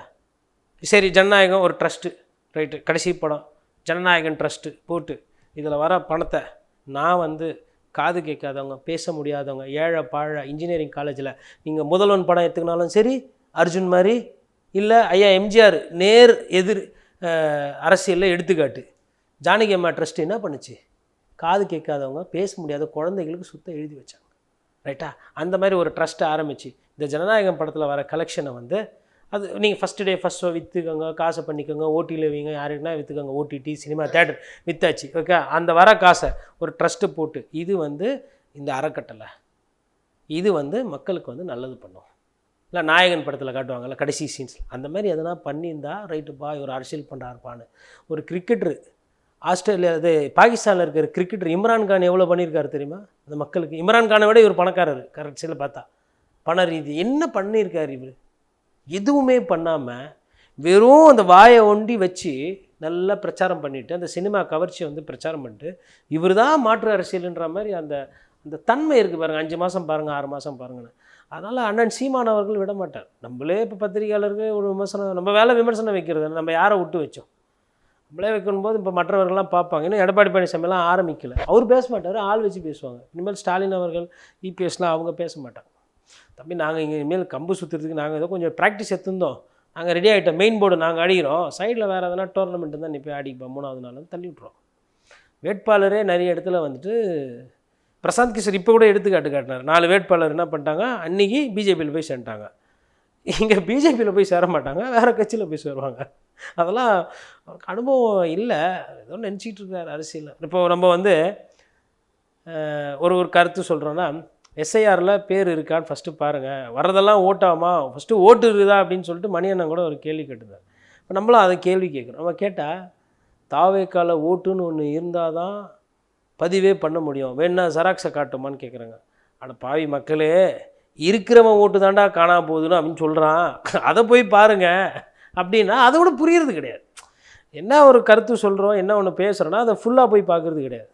சரி ஜனநாயகம் ஒரு ட்ரஸ்ட்டு ரைட்டு. கடைசி படம். ஜனநாயகன் ட்ரஸ்ட்டு போட்டு. இதில் வர பணத்தை நான் வந்து காது கேட்காதவங்க பேச முடியாதவங்க ஏழை பாழ இன்ஜினியரிங் காலேஜில் நீங்கள் முதல்வன் படம் எடுத்துக்கினாலும் சரி அர்ஜுன் மாதிரி இல்லை ஐயா எம்ஜிஆர் நேர் எதிர் அரசியலில் எடுத்துக்காட்டு. ஜானகி அம்மா ட்ரஸ்ட் என்ன பண்ணுச்சு? காது கேட்காதவங்க பேச முடியாத குழந்தைகளுக்கு சுத்தம் எழுதி வச்சாங்க. ரைட்டா? அந்த மாதிரி ஒரு ட்ரஸ்ட்டை ஆரம்பிச்சு. இந்த ஜனநாயகம் படத்தில் வர கலெக்ஷனை வந்து அது நீங்கள் ஃபஸ்ட்டு டே ஃபஸ்ட் ஷோ விற்றுக்கோங்க காசை பண்ணிக்கோங்க ஓட்டியில் வைங்க யாருக்குன்னா விற்றுக்கோங்க ஓடிடி சினிமா தேட்டர் விற்றாச்சு ஓகே அந்த வர காசை ஒரு ட்ரஸ்ட்டு போட்டு இது வந்து இந்த அறக்கட்டளை. இது வந்து மக்களுக்கு வந்து நல்லது பண்ணும். இல்லை நாயகன் படத்தில் காட்டுவாங்கல்ல கடைசி சீன்ஸ் அந்த மாதிரி எதனா பண்ணியிருந்தா ரைட்டுப்பா இவர் அரசியல் பண்ணுறாருப்பான்னு ஒரு கிரிக்கெட்ரு ஆஸ்திரேலியா இது பாகிஸ்தானில் இருக்கிற கிரிக்கெட்டர் இம்ரான் கான் எவ்வளோ பண்ணியிருக்காரு தெரியுமா? அந்த மக்களுக்கு. இம்ரான் கானை விட இவர் பணக்காரர் கரெக்டில் பார்த்தா. பண ரீதி. என்ன பண்ணியிருக்காரு இவர்? எதுவுமே பண்ணாமல் வெறும் அந்த வாயை ஒண்டி வச்சு நல்லா பிரச்சாரம் பண்ணிவிட்டு அந்த சினிமா கவர்ச்சியை வந்து பிரச்சாரம் பண்ணிட்டு இவர் தான் மாற்று அரசியல்ன்ற மாதிரி அந்த அந்த தன்மை இருக்குது பாருங்கள் அஞ்சு மாதம் பாருங்கள் ஆறு மாதம் பாருங்கன்னு. அதனால் அண்ணன் சீமான் அவர்கள் விட மாட்டார். நம்மளே இப்போ பத்திரிகையாளருக்கு ஒரு விமர்சனம் நம்ம வேலை விமர்சனம் வைக்கிறது நம்ம யாரை விட்டு வச்சோம்? நம்மளே வைக்கும்போது இப்போ மற்றவர்கள்லாம் பார்ப்பாங்க. இன்னும் எடப்பாடி பழனிசாமிலாம் ஆரம்பிக்கல. அவர் பேச மாட்டார் ஆள் வச்சு பேசுவாங்க. இனிமேல் ஸ்டாலின் அவர்கள் இபிஎஸ்லாம் அவங்க பேச மாட்டாங்க தம்பி நாங்கள் இங்கே இனிமேல் கம்பு சுற்றுறதுக்கு நாங்கள் ஏதோ கொஞ்சம் ப்ராக்டிஸ் எடுத்திருந்தோம். நாங்கள் ரெடி ஆகிட்டோம் மெயின் போர்டு நாங்கள் அடிக்கிறோம். சைடில் வேறு எதனா டோர்னமெண்ட் தான் நீ போய் அடிப்போம் மூணாவது நாள் தள்ளி விட்ருவோம் வேட்பாளரே நிறைய இடத்துல வந்துட்டு பிரசாந்த் கிஷோர் இப்போ கூட எடுத்துக்காட்டு காட்டினார். நாலு வேட்பாளர் என்ன பண்ணிட்டாங்க? அன்றைக்கி பிஜேபியில் போய் சேர்ந்துட்டாங்க. இங்கே பிஜேபியில் போய் சேர மாட்டாங்க வேறு கட்சியில் போய் சேருவாங்க. அதெல்லாம் அவருக்கு அனுபவம் இல்லை. ஏதோ நினச்சிக்கிட்டு இருக்கார் அரசியலில். இப்போ நம்ம வந்து ஒரு ஒரு கருத்து சொல்கிறோன்னா எஸ்ஐஆரில் பேர் இருக்கான்னு ஃபஸ்ட்டு பாருங்கள் வர்றதெல்லாம் ஓட்டாமா? ஃபஸ்ட்டு ஓட்டு இருக்குதா அப்படின்னு சொல்லிட்டு மணியண்ணன் கூட ஒரு கேள்வி கேட்டிருந்தார். இப்போ நம்மளும் அதை கேள்வி கேட்குறோம். நம்ம கேட்டால் தாவேக்கால ஓட்டுன்னு ஒன்று இருந்தால் தான் பதிவே பண்ண முடியும். வேணா ஜெராக்ஸை காட்டுமான்னு கேட்குறாங்க அட பாவி மக்களே இருக்கிறவன் ஓட்டு தாண்டா காணாம போகுதுன்னு அப்படின்னு சொல்கிறான் அதை போய் பாருங்கள் அப்படின்னா அதை விட புரியறது கிடையாது. என்ன ஒரு கருத்து சொல்கிறோம் என்ன ஒன்று பேசுகிறோன்னா அதை ஃபுல்லாக போய் பார்க்குறது கிடையாது.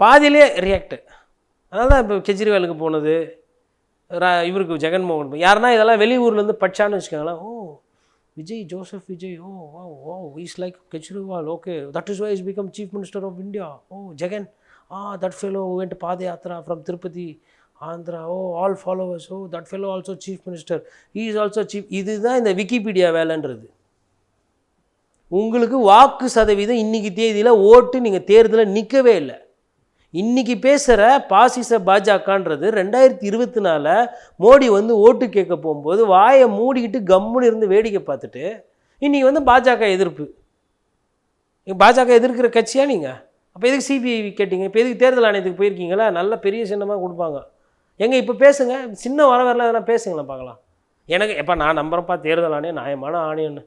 பாதியிலே ரியாக்ட் அதனால தான் இப்போ கெஜ்ரிவாலுக்கு போனது ரா- இவருக்கு ஜெகன்மோகன் யாருன்னா இதெல்லாம் வெளியூர்லேருந்து படிச்சான்னு வச்சுக்கோங்களேன். ஓ Vijay Joseph Vijay oh oh oh is like Kejriwal okay that is why is become chief minister of India oh Jagan. Ah that fellow went pada yatra from Tirupati Andhra oh all followers oh that fellow also chief minister he is also chief இதுதான் இந்த Wikipedia வேலைன்றது. உங்களுக்கு வாக்கு சதவீதம் இன்னைக்கு தேதியில் ஓட்டு நீங்கள் தேர்தலில் நிற்கவே இல்லை. இன்னைக்கு பேசுகிற பாசிச பாஜகன்றது ரெண்டாயிரத்தி இருபத்தி நாலில் மோடி வந்து ஓட்டு கேட்க போகும்போது வாயை மூடிக்கிட்டு கம்முன்னு இருந்து வேடிக்கை பார்த்துட்டு இன்றைக்கி வந்து பாஜக எதிர்ப்பு. பாஜக எதிர்க்கிற கட்சியா நீங்கள் அப்போ எதுக்கு சிபிஐ கேட்டீங்க? இப்போ எதுக்கு தேர்தல் ஆணையத்துக்கு போயிருக்கீங்களா? நல்ல பெரிய சின்னமாக கொடுப்பாங்க. எங்கே இப்போ பேசுங்க? சின்ன வர வரல எதனா பேசுங்களேன் பார்க்கலாம். எனக்கு எப்போ நான் நம்புறப்பா தேர்தல் ஆணையம் நியாயமான ஆணையம்னு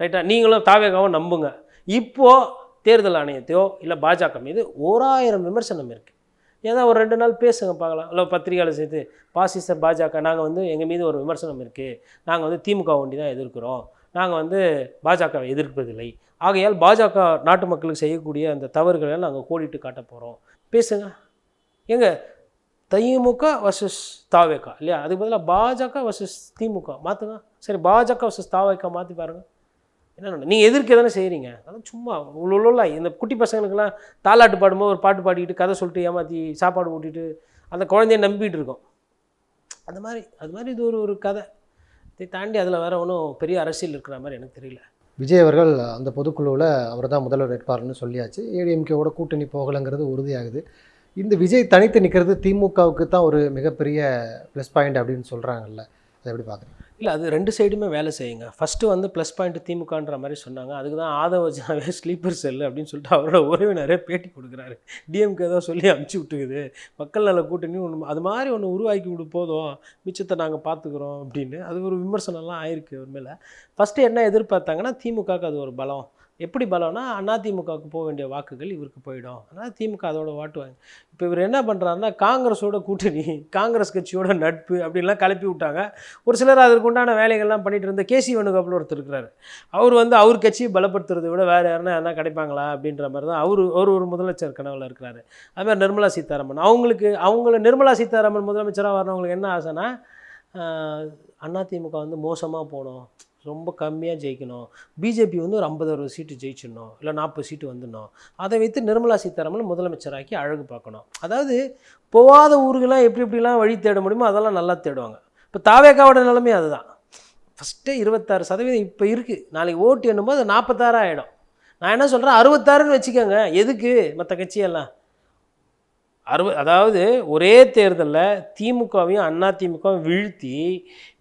ரைட்டா நீங்களும் தாவேகாவும் நம்புங்க. இப்போது தேர்தல் ஆணையத்தையோ இல்லை பாஜக மீது ஓராயிரம் விமர்சனம் இருக்குது ஏதோ ஒரு ரெண்டு நாள் பேசுங்க பார்க்கலாம். இல்லை பத்திரிகையாளர் சேர்த்து பாசிச பாஜக நாங்கள் வந்து எங்கள் மீது ஒரு விமர்சனம் இருக்குது நாங்கள் வந்து திமுக ஒண்டி தான் எதிர்க்கிறோம். நாங்கள் வந்து பாஜகவை எதிர்ப்பதில்லை. ஆகையால் பாஜக நாட்டு மக்களுக்கு செய்யக்கூடிய அந்த தவறுகளை நாங்கள் கோடிட்டு காட்ட போகிறோம் பேசுங்க. எங்க திமுக வர்சஸ் தாவேக்கா இல்லையா? அதுக்கு பதிலாக பாஜக வர்சஸ் திமுக. மாற்றுங்க சரி பாஜக வர்சஸ் தாவேக்கா மாற்றி பாருங்கள் என்ன நீங்கள் எதிர்க்க தானே செய்கிறீங்க அதான் சும்மா உள்ள இந்த குட்டி பசங்களுக்கெல்லாம் தாலாட்டு பாடும்போது ஒரு பாட்டு பாடிக்கிட்டு கதை சொல்லிட்டு ஏமாற்றி சாப்பாடு ஊட்டிட்டு அந்த குழந்தைய நம்பிட்டு இருக்கோம். அந்த மாதிரி அது மாதிரி இது ஒரு ஒரு கதை. இதை தாண்டி அதில் வேற ஒன்றும் பெரிய அரசியல் இருக்கிற மாதிரி எனக்கு தெரியல. விஜய் அவர்கள் அந்த பொதுக்குழுவில் அவர் தான் முதல்வர் வேட்பாளர்னு சொல்லியாச்சு. ஏடிஎம்கேவோட கூட்டணி போகலைங்கிறது உறுதியாகுது. இந்த விஜய் தனித்து நிற்கிறது திமுகவுக்கு தான் ஒரு மிகப்பெரிய ப்ளஸ் பாயிண்ட் அப்படின்னு சொல்கிறாங்கல்ல அதை எப்படி பார்க்குறீங்க? இல்லை அது ரெண்டு சைடுமே வேலை செய்யுங்க. ஃபஸ்ட்டு வந்து ப்ளஸ் பாயிண்ட் திமுகன்ற மாதிரி சொன்னாங்க. அதுக்கு தான் ஆதவ ஜாவே ஸ்லீப்பர் செல் அப்படின்னு சொல்லிட்டு அவரோட உறவினரே பேட்டி கொடுக்குறாரு. டிஎம்கே தான் சொல்லி அமுச்சு விட்டுக்குது. மக்கள் நல கூட்டணி ஒன்று அது மாதிரி ஒன்று உருவாக்கி விடு போதும். மிச்சத்தை நாங்கள் பார்த்துக்குறோம் அப்படின்னு. அது ஒரு விமர்சனம்லாம் ஆயிருக்கு ஒரு மேலே ஃபஸ்ட்டு என்ன எதிர்பார்த்தாங்கன்னா திமுகவுக்கு அது ஒரு பலம். எப்படி பலம்னா அதிமுகவுக்கு போக வேண்டிய வாக்குகள் இவருக்கு போயிடும். ஆனால் திமுக அதோட வாட்டுவாங்க இப்போ இவர் என்ன பண்ணுறாருன்னா காங்கிரஸோட கூட்டணி காங்கிரஸ் கட்சியோட நட்பு அப்படின்லாம் கிளப்பி விட்டாங்க. ஒரு சிலர் அதற்கு உண்டான வேலைகள்லாம் பண்ணிகிட்டு இருந்த கேசி வேணுகோபால் ஒருத்தர் இருக்கிறாரு. அவர் வந்து அவர் கட்சியை பலப்படுத்துறதை விட வேறு யாருன்னா என்ன கிடைப்பாங்களா? அப்படின்ற மாதிரி தான் அவர் அவர் ஒரு முதலமைச்சர் கனவில் இருக்கிறாரு. அதுமாதிரி நிர்மலா சீதாராமன். அவங்களுக்கு அவங்கள நிர்மலா சீதாராமன் முதலமைச்சராக வரவங்களுக்கு என்ன ஆசைன்னா அதிமுக வந்து மோசமாக போகணும் ரொம்ப கம்மியாக ஜெயிக்கணும். பிஜேபி வந்து ஒரு ஐம்பது அறுபது சீட்டு ஜெயிச்சிடணும். இல்லை நாற்பது சீட்டு வந்துடணும். அதை வைத்து நிர்மலா சீதாராமன் முதலமைச்சராக்கி அழகு பார்க்கணும். அதாவது போகாத ஊருக்கெல்லாம் எப்படி எப்படிலாம் வழி தேட முடியுமோ அதெல்லாம் நல்லா தேடுவாங்க. இப்போ தாவேக்காவோட நிலைமை அதுதான். ஃபஸ்ட்டே இருபத்தாறு சதவீதம் இப்போ இருக்குது நாளைக்கு ஓட்டு எண்ணும்போது அது நாற்பத்தாறு ஆகிடும் நான் என்ன சொல்கிறேன் அறுபத்தாறுன்னு வச்சுக்கோங்க. எதுக்கு? மற்ற கட்சியெல்லாம். அறுபது அதாவது ஒரே தேர்தலில் திமுகவையும் அண்ணா திமுகவும் வீழ்த்தி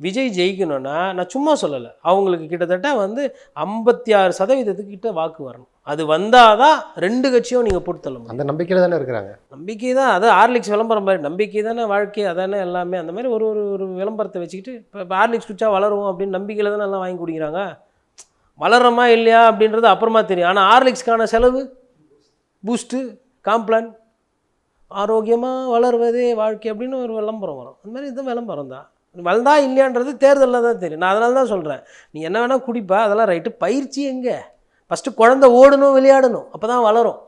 விஜய் ஜெயிக்கணும்னா நான் சும்மா சொல்லலை. அவங்களுக்கு கிட்டத்தட்ட வந்து ஐம்பத்தி ஆறு சதவீதத்துக்கு கிட்ட வாக்கு வரணும். அது வந்தால் தான் ரெண்டு கட்சியும் நீங்கள் போட்டு தள்ள முடியும். அந்த நம்பிக்கையில் தானே இருக்கிறாங்க? நம்பிக்கை தான். அது ஹார்லிக்ஸ் விளம்பரம் மாதிரி நம்பிக்கை தானே வாழ்க்கை அதானே எல்லாமே. அந்த மாதிரி ஒரு ஒரு ஒரு விளம்பரத்தை வச்சுக்கிட்டு இப்போ ஹார்லிக்ஸ் குடிச்சா வளருவோம் அப்படின்னு நம்பிக்கையில் தானே எல்லாம் வாங்கி குடிக்கிறாங்க? வளர்றோமா இல்லையா அப்படின்றது அப்புறமா தெரியும். ஆனால் ஹார்லிக்ஸ்க்கான செலவு பூஸ்ட்டு காம்ப்ளான் ஆரோக்கியமாக வளர்வதே வாழ்க்கை அப்படின்னு ஒரு விளம்பரம் வரும். அந்த மாதிரி இதுவும் விளம்பரம் தான். வளர்ந்தா இல்லையான்றது தேர்தலில் தான் தெரியும். நான் அதனால தான் சொல்கிறேன் நீ என்ன வேணால் குடிப்பா அதெல்லாம் ரைட்டு பயிற்சி எங்கே? ஃபஸ்ட்டு குழந்தை ஓடணும் விளையாடணும். அப்போ தான் வளரும்.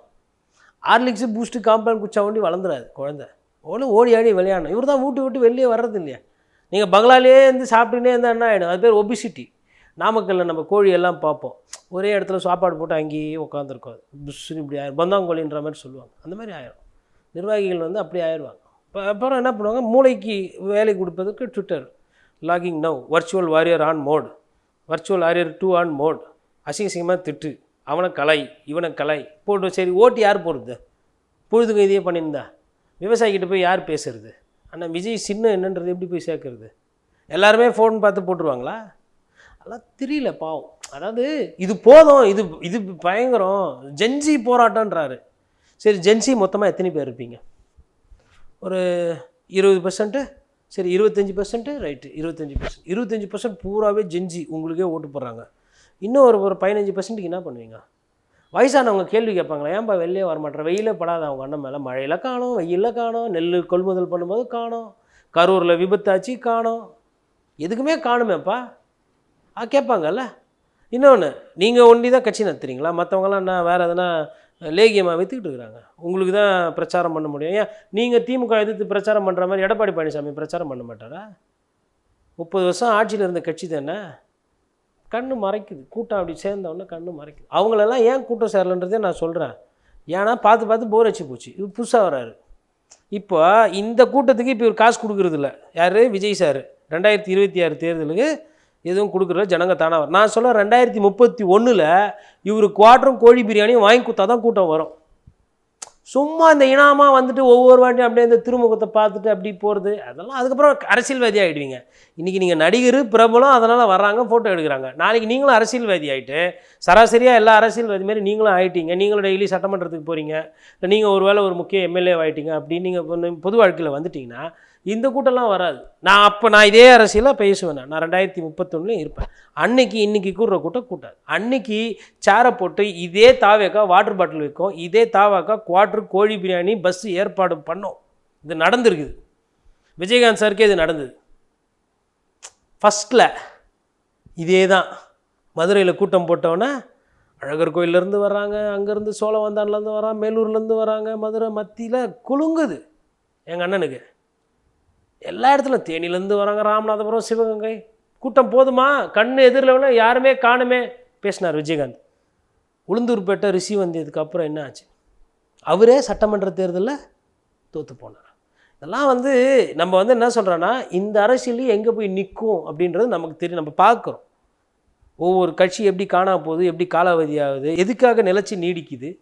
ஹார்லிக்ஸு பூஸ்ட்டு காம்பவுண்ட் குச்சா ஒண்டி வளர்ந்துடாது குழந்தை. ஓடு ஓடி ஆடி விளையாடணும். இவர் தான் வீட்டு விட்டு வெளியே வர்றது இல்லையா? நீங்கள் பங்களாலேயே இருந்து சாப்பிட்டுனே இருந்தால் என்ன ஆகிடும் அது பேர் ஒபிசிட்டி நாமக்கல்லில் நம்ம கோழி எல்லாம் பார்ப்போம். ஒரே இடத்துல சாப்பாடு போட்டு அங்கேயே உட்காந்துருக்கோம் புஷ்ஷுன்னு இப்படி ஆயிரும். பந்தாங்கோழின்ற மாதிரி சொல்லுவாங்க. அந்த மாதிரி ஆயிரும். நிர்வாகிகள் வந்து அப்படி ஆயிடுவாங்க. இப்போ அப்புறம் என்ன பண்ணுவாங்க? மூளைக்கு வேலை கொடுப்பதற்கு Twitter logging now virtual warrior on mode virtual warrior to on mode அசிங்கசிங்கமாக திட்டு அவனை கலை இவனை கலை போட்டு சரி ஓட்டு யார் போடுறது? பொழுது கைதியே பண்ணியிருந்தா. விவசாயிக்கிட்ட போய் யார் பேசுறது? ஆனால் விஜய் சின்ன என்னன்றது எப்படி போய் சேர்க்கறது? எல்லாருமே ஃபோன் பார்த்து போட்டுருவாங்களா? அதெல்லாம் தெரியல பாவம். அதாவது இது போதும் இது இது பயங்கரம். ஜென்ஜி போராட்டன்றாரு சரி ஜென்சி மொத்தமாக எத்தனை பேர் இருப்பீங்க? ஒரு இருபது பர்சன்ட்டு சரி இருபத்தஞ்சி பர்சன்ட்டு ரைட்டு இருபத்தஞ்சி பர்சன்ட் இருபத்தஞ்சி பர்சன்ட் பூராவே ஜென்சி உங்களுக்கே ஓட்டு போடுறாங்க. இன்னும் ஒரு ஒரு பதினஞ்சு பர்சன்ட்டுக்கு என்ன பண்ணுவீங்க? வயசானவங்க கேள்வி கேட்பாங்களா ஏன்பா வெளியே வரமாட்டேற? வெயிலே படாத அவங்க அண்ணன் மேலே. மழையில் காணோம் வெயிலில் காணும் நெல் கொள்முதல் பண்ணும்போது காணும் கரூரில் விபத்தாச்சு காணோம். எதுக்குமே காணுமேப்பா. ஆ கேட்பாங்கல்ல. இன்னொன்று நீங்கள் ஒண்டி தான் கட்சி நடத்துறீங்களா? மற்றவங்களாம் என்ன வேறு எதனா லேகியமாக விற்றுக்கிட்டு இருக்கிறாங்க. உங்களுக்கு தான் பிரச்சாரம் பண்ண முடியும். ஏன்? நீங்கள் திமுக எதிர்த்து பிரச்சாரம் பண்ணுற மாதிரி எடப்பாடி பழனிசாமி பிரச்சாரம் பண்ண மாட்டாரா? முப்பது வருஷம் ஆட்சியில் இருந்த கட்சி தானே? கண்ணு மறைக்குது. கூட்டம் அப்படி சேர்ந்தவொடனே கண்ணு மறைக்குது. அவங்களெல்லாம் ஏன் கூட்டம் சேரலன்றதே நான் சொல்கிறேன் ஏன்னா பார்த்து பார்த்து போர் அடிச்சு போச்சு. இது புதுசாக வராரு. இப்போ இந்த கூட்டத்துக்கு இப்போ இவர் காசு கொடுக்குறதில்ல. யார்? விஜய் சார். ரெண்டாயிரத்தி இருபத்தி ஆறு தேர்தலுக்கு எதுவும் கொடுக்குற ஜனங்க தானா வரும் நான் சொல்ல ரெண்டாயிரத்தி முப்பத்தி ஒன்றில் இவர் குவாட்டரும் கோழி பிரியாணியும் வாங்கி கொடுத்தா தான் கூட்டம் வரும். சும்மா இந்த இனாமாக வந்துட்டு ஒவ்வொரு வாட்டியும் அப்படியே இந்த திருமுகத்தை பார்த்துட்டு அப்படி போகிறது அதெல்லாம் அதுக்கப்புறம் அரசியல்வாதி ஆகிடுவீங்க இன்றைக்கி நீங்கள் நடிகர் பிரபலம் அதனால் வர்றாங்க ஃபோட்டோ எடுக்கிறாங்க. நாளைக்கு நீங்களும் அரசியல்வாதி ஆகிட்டு சராசரியாக எல்லா அரசியல்வாதி மாதிரி நீங்களும் ஆகிட்டீங்க நீங்களும் டெய்லி சட்டமன்றத்துக்கு போகிறீங்க இல்லை நீங்கள் ஒரு வேளை ஒரு முக்கிய எம்எல்ஏ ஆகிட்டீங்க அப்படின்னு நீங்கள் பொது வாழ்க்கையில் வந்துட்டிங்கன்னா இந்த கூட்டம்லாம் வராது. நான் அப்போ நான் இதே அரசியலாக பேசுவேன்? நான். நான் ரெண்டாயிரத்தி முப்பத்தொன்னுலையும் இருப்பேன். அன்னைக்கு இன்னைக்கு கூடுற கூட்டம் கூட்டாது. அன்னைக்கு சேரை போட்டு இதே தாவேக்கா வாட்டர் பாட்டில் விற்கும் இதே தாவாக்கா குவாட்ரு கோழி பிரியாணி பஸ் ஏற்பாடு பண்ணோம். இது நடந்திருக்குது. விஜயகாந்த் சாருக்கே இது நடந்தது. ஃபஸ்ட்டில் இதே தான் மதுரையில் கூட்டம் போட்டோன்னே அழகர் கோயிலேருந்து வர்றாங்க. அங்கேருந்து சோழவந்தான்லேருந்து வரான் மேலூர்லேருந்து வராங்க மதுரை மத்தியில் குலுங்குது. எங்கள் அண்ணனுக்கு. எல்லா இடத்துல தேனிலேருந்து வராங்க ராமநாதபுரம் சிவகங்கை. கூட்டம் போதுமா? கண்ணு எதிரில் யாருமே காணுமே பேசினார் விஜயகாந்த். உளுந்தூர்பேட்டை ரிஷி வந்ததுக்கப்புறம் என்ன ஆச்சு? அவரே சட்டமன்ற தேர்தலில் தோற்று போனார். இதெல்லாம் வந்து நம்ம வந்து என்ன சொல்கிறோன்னா இந்த அரசியல் எங்கே போய் நிற்கும் அப்படின்றது நமக்கு தெரியும் நம்ம பார்க்குறோம். ஒவ்வொரு கட்சி எப்படி காணாம போகுது எப்படி காலாவதி ஆகுது எதுக்காக நிலச்சி நீடிக்குது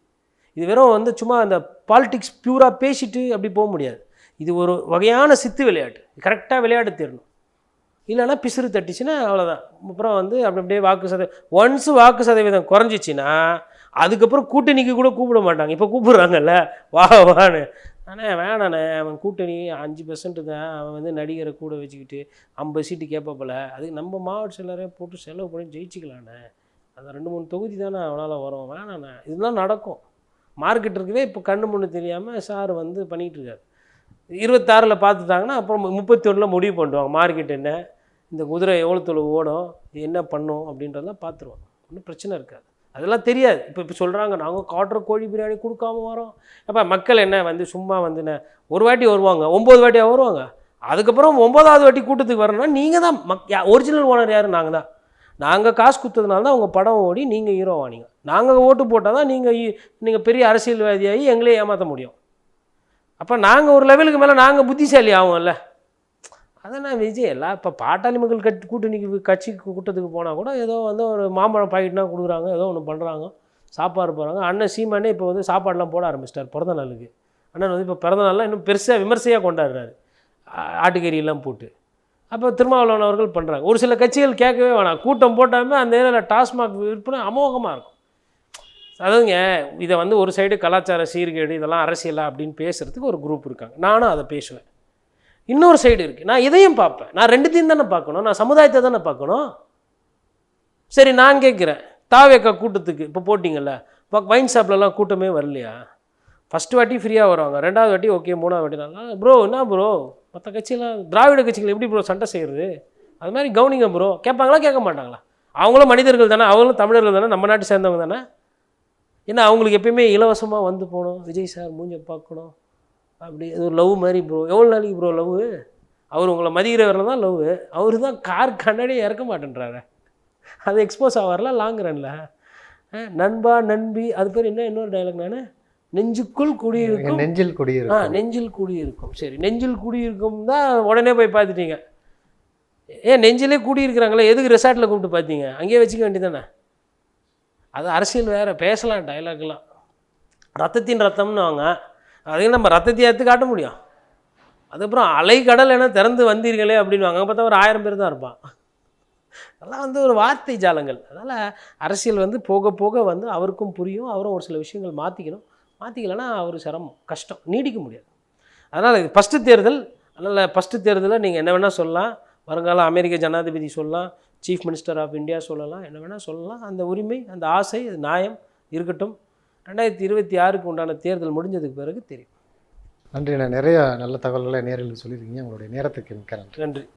இது வெறும் வந்து சும்மா அந்த பாலிட்டிக்ஸ் பியூராக பேசிட்டு அப்படி போக முடியாது. இது ஒரு வகையான சித்து விளையாட்டு. கரெக்டாக விளையாட தெரியணும் இல்லைன்னா பிசுறு தட்டிச்சுன்னா அவ்வளோதான் அப்புறம் வந்து அப்படி அப்படியே வாக்கு சதவீதம் ஒன்ஸ் வாக்கு சதவீதம் குறைஞ்சிச்சின்னா அதுக்கப்புறம் கூட்டணிக்கு கூட கூப்பிட மாட்டாங்க. இப்போ கூப்பிடுறாங்கல்ல. வா வான்னு. அண்ணே வேணாண்ணே அவன் கூட்டணி அஞ்சு பெர்சன்ட் தான். அவன் வந்து நடிகரை கூட வச்சுக்கிட்டு ஐம்பது சீட்டு கேட்பாப்புல அதுக்கு நம்ம மாவட்ட செயலரே போட்டு செலவு பண்ணி ஜெயிச்சிக்கலாண்ணே அந்த ரெண்டு மூணு தொகுதி தானே அவனால் வரும். வேணாண்ணே இதெல்லாம் நடக்கும். மார்க்கெட் இருக்கவே இப்போ கண்ணு முன்னு தெரியாமல் சார் வந்து பண்ணிகிட்டு இருக்காரு. இருபத்தாறில் பார்த்துட்டாங்கன்னா அப்புறம் முப்பத்தி ஒன்றில் முடிவு பண்ணுவாங்க மார்க்கெட் என்ன? இந்த குதிரை எவ்வளோ தொழில் ஓடும்? இது என்ன பண்ணும்? அப்படின்றதெல்லாம் பார்த்துருவாங்க. ஒன்றும் பிரச்சனை இருக்காது. அதெல்லாம் தெரியாது. இப்போ இப்போ சொல்கிறாங்க நாங்கள் காட்டுற கோழி பிரியாணி கொடுக்காம வரோம். அப்போ மக்கள் என்ன வந்து சும்மா வந்து என்ன ஒரு வாட்டி வருவாங்க. ஒம்பது வாட்டியாக வருவாங்க? அதுக்கப்புறம் ஒம்பதாவது வாட்டி கூட்டத்துக்கு வரணும்னா நீங்கள் தான் மக் ஒரிஜினல் ஓனர் யார்? நாங்கள் தான். நாங்கள் காசு கொடுத்ததுனால தான் உங்கள் படம் ஓடி நீங்கள் ஹீரோ ஆனீங்க நாங்கள் ஓட்டு போட்டால் தான் நீங்கள் நீங்கள் பெரிய அரசியல்வாதியாகி எங்களே ஏமாற்ற முடியும். அப்போ நாங்கள் ஒரு லெவலுக்கு மேலே நாங்கள் புத்திசாலி ஆகும்ல அதான் விஜய் எல்லாம் இப்போ பாட்டாளி மக்கள் கட்சி கூட்டணிக்கு கட்சிக்கு கூட்டத்துக்கு போனால் கூட ஏதோ வந்து ஒரு மாம்பழம் பாக்கெட்னா கொடுக்குறாங்க ஏதோ ஒன்று பண்ணுறாங்க சாப்பாடு போகிறாங்க அண்ணன் சீமானே இப்போ வந்து சாப்பாடெலாம் போட ஆரம்பிச்சிட்டார் பிறந்த நாளுக்கு. அண்ணன் வந்து இப்போ பிறந்த நாள்லாம் இன்னும் பெருசாக விமர்சையாக கொண்டாடுறாரு. ஆட்டுக்கறியெல்லாம் போட்டு. அப்போ திருமாவளவன் அவர்கள் பண்ணுறாங்க ஒரு சில கட்சிகள் கேட்கவே வேணாம். கூட்டம் போட்டாமல் அந்த ஏரியாவில் டாஸ்மாக் விற்பனை அமோகமாக இருக்கும். அதாவதுங்க இதை வந்து ஒரு சைடு கலாச்சார சீர்கேடு இதெல்லாம் அரசியலா அப்படின்னு பேசுகிறதுக்கு ஒரு குரூப் இருக்காங்க. நானும் அதை பேசுவேன். இன்னொரு சைடு இருக்குது நான் இதையும் பார்ப்பேன். நான் ரெண்டுத்தையும் தானே பார்க்கணும். நான் சமுதாயத்தை தானே பார்க்கணும்? சரி நான் கேட்குறேன். தாவேக்கா கூட்டத்துக்கு இப்போ போட்டிங்கள்ல இப்போ வைன் ஷாப்லலாம் கூட்டமே வரலையா? ஃபஸ்ட்டு வாட்டி ஃப்ரீயாக வருவாங்க. ரெண்டாவது வாட்டி ஓகே மூணாவது வாட்டி நல்லா ப்ரோ என்ன ப்ரோ மற்ற கட்சியெலாம் திராவிட கட்சிகள் எப்படி ப்ரோ சண்டை செய்கிறது அது மாதிரி கவனிங்க ப்ரோ கேட்பாங்களா கேட்க மாட்டாங்களா? அவங்களும் மனிதர்கள் தானே அவங்களும் தமிழர்கள் தானே நம்ம நாட்டு சேர்ந்தவங்க தானே? ஏன்னா அவங்களுக்கு எப்பயுமே இலவசமாக வந்து போகணும். விஜய் சார் மூஞ்ச பார்க்கணும். அப்படி அது ஒரு லவ் மாதிரி ப்ரோ எவ்வளோ நாளைக்கு ப்ரோ லவ்? அவர் உங்களை மதிக்கிறவர் தான் லவ். அவர் தான் கார் கண்ணாடியே இறக்க மாட்டேன்றாரு. அது எக்ஸ்போஸ் ஆவார்ல லாங் ரனில் நண்பா நண்பி அது பேர் என்ன? இன்னொரு டைலாக் நான்? நெஞ்சுக்குள் குடியிருக்கும். நெஞ்சில் ஆ குடியிருக்கும் நெஞ்சில் குடியிருக்கும். சரி நெஞ்சில் குடியிருக்கும் தான் உடனே போய் பார்த்துட்டீங்க. ஏன் நெஞ்சிலே குடியிருக்கிறாங்களே எதுக்கு ரெசார்ட்டில் கூப்பிட்டு பார்த்தீங்க? அங்கேயே வச்சுக்க வேண்டியதானே அது அரசியல் வேறு பேசலாம் டைலாக்லாம் ரத்தத்தின் ரத்தம்னு வாங்க அதையும் நம்ம ரத்தத்தை எடுத்து காட்ட முடியும். அதுக்கப்புறம் அலை கடல் என திறந்து வந்தீர்களே அப்படின்னு அங்கே பார்த்தா ஒரு ஆயிரம் பேர் தான் இருப்பான். அதெல்லாம் வந்து ஒரு வார்த்தை ஜாலங்கள். அதனால் அரசியல் வந்து போக போக வந்து அவருக்கும் புரியும். அவரும் ஒரு சில விஷயங்கள் மாற்றிக்கணும் மாற்றிக்கலைன்னா அவர் சிரமம் கஷ்டம் நீடிக்க முடியாது. அதனால் இது ஃபஸ்ட்டு தேர்தல். அதனால் ஃபஸ்ட்டு தேர்தலில் நீங்கள் என்ன வேணால் சொல்லலாம். வருங்கால அமெரிக்க ஜனாதிபதி சொல்லலாம். சீஃப் மினிஸ்டர் ஆஃப் இந்தியா சொல்லலாம். என்ன வேணால் சொல்லலாம். அந்த உரிமை அந்த ஆசை அது நியாயம் இருக்கட்டும். ரெண்டாயிரத்தி இருபத்தி ஆறுக்கு உண்டான தேர்தல் முடிஞ்சதுக்கு பிறகு தெரியும். நன்றி. நான் நிறைய நல்ல தகவல்களை நேரில் சொல்லியிருக்கீங்க. உங்களுடைய நேரத்துக்கு மிக்க நன்றி. நன்றி.